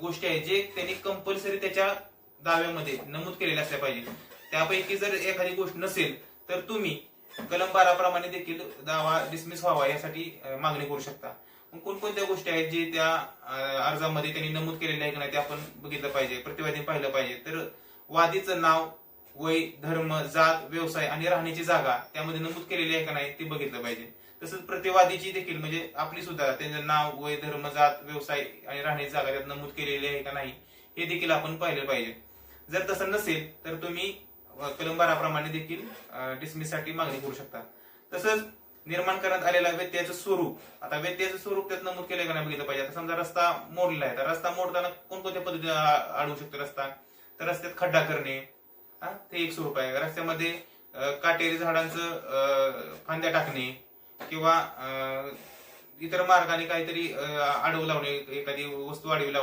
गोष्टी आहेत जे त्यांनी कंपल्सरी त्याच्या दाव्यामध्ये नमूद केलेल्या असल्या पाहिजे. त्यापैकी जर एखादी गोष्ट नसेल तर तुम्ही कलम बारा प्रमाणे देखील दावा डिसमिस व्हावा यासाठी मागणी करू शकता. कोणकोणत्या गोष्टी आहेत जे त्या अर्जामध्ये त्यांनी नमूद केलेल्या आहे की नाही ते आपण बघितलं पाहिजे प्रतिवादी पाहिलं पाहिजे. तर वादीचं नाव वय धर्म जात व्यवसाय आणि राहण्याची जागा त्यामध्ये नमूद केलेली आहे का नाही ते बघितलं पाहिजे. तसंच प्रतिवादीची देखील म्हणजे आपली सुद्धा त्यांचं नाव वय धर्म जात व्यवसाय आणि राहण्याची जागा त्यात नमूद केलेली आहे का नाही हे देखील आपण पाहिलं पाहिजे. जर तसं नसेल तर तुम्ही कलम बाराप्रमाणे देखील डिसमिससाठी मागणी करू शकता. तसंच निर्माण करण्यात आलेला व्यत्ययाचं स्वरूप आता व्यत्ययाचं स्वरूप त्यात नमूद केलं का नाही बघितलं पाहिजे. आता समजा रस्ता मोडलेला आहे तर रस्ता मोडताना कोणकोणत्या पद्धतीने अडवू शकतो रस्ता? तर रस्त्यात खड्डा करणे हा? ते एक स्वरूप आहे रस्त्यामध्ये काटेरी झाडांचं अ, फांद्या टाकणे किंवा अ, इतर मार्गाने काहीतरी अ, लावणे एखादी वस्तू आडवी लावणे.